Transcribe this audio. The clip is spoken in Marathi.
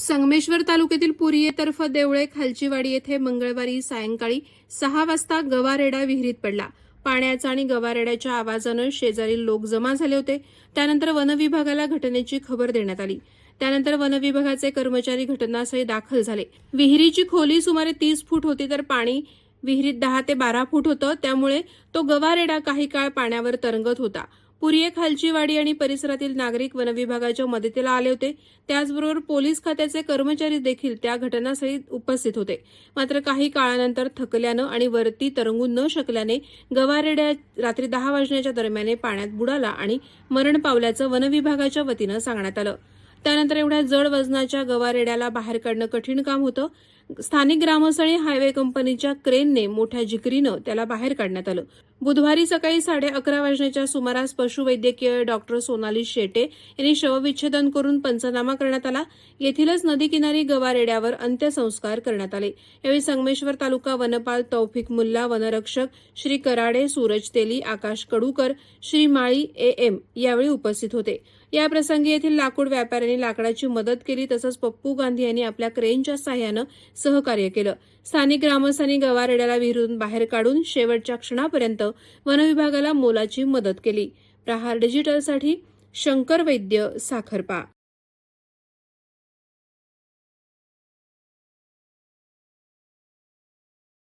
संगमेश्वर तालुक्यातील पुरियेतर्फ देवळे खालचीवाडी येथे मंगळवारी सायंकाळी सहा वाजता गवारेडा विहिरीत पडला. पाण्याचा आणि गवारेड्याच्या आवाजानं शेजारील लोक जमा झाले होते. त्यानंतर वनविभागाला घटनेची खबर देण्यात आली. त्यानंतर वनविभागाचे कर्मचारी घटनास्थळी दाखल झाले. विहिरीची खोली सुमारे तीस फूट होती तर पाणी विहिरीत दहा ते बारा फूट होतं. त्यामुळे तो गवारेडा काही काळ पाण्यावर तरंगत होता. पुरिये खालचीवाडी आणि परिसरातील नागरिक वनविभागाच्या मदतीला आले होते. त्याचबरोबर पोलीस खात्याचे कर्मचारी देखील त्या घटनास्थळी उपस्थित होते. मात्र काही काळानंतर थकल्यानं आणि वरती तरंगू न शकल्याने गवारेड्या रात्री दहा वाजण्याच्या दरम्यान पाण्यात बुडाला आणि मरण पावल्याचं वनविभागाच्या वतीनं सांगण्यात आलं. त्यानंतर एवढ्या जड वजनाच्या गवारेड्याला बाहेर काढणं कठीण काम होतं. स्थानिक ग्रामस्थळी हायवे कंपनीच्या क्रेनने मोठ्या जिकरीनं त्याला बाहेर काढण्यात आलं. बुधवारी सकाळी साडे अकरा वाजण्याच्या सुमारास पशुवैद्यकीय डॉक्टर सोनाली शेटे यांनी शवविच्छेदन करून पंचनामा करण्यात आला. येथीलच नदीकिनारी गवारेड्यावर अंत्यसंस्कार करण्यात आले. यावेळी संगमेश्वर तालुका वनपाल तौफिक मुल्ला वनरक्षक श्री कराडे सूरज तेली आकाश कडूकर श्री माळी ए एम यावेळी उपस्थित होते. या प्रसंगी येथील लाकूड व्यापाऱ्यांनी लाकडाची मदत केली तसंच पप्पू गांधी यांनी आपल्या क्रेनच्या सहाय्यानं सहकार्य केलं. स्थानिक ग्रामस्थांनी गवारेड्याला विहिरून बाहेर काढून शेवटच्या क्षणापर्यंत वनविभागाला मोलाची मदत केली. प्रहार डिजिटलसाठी शंकर वैद्य साखरपा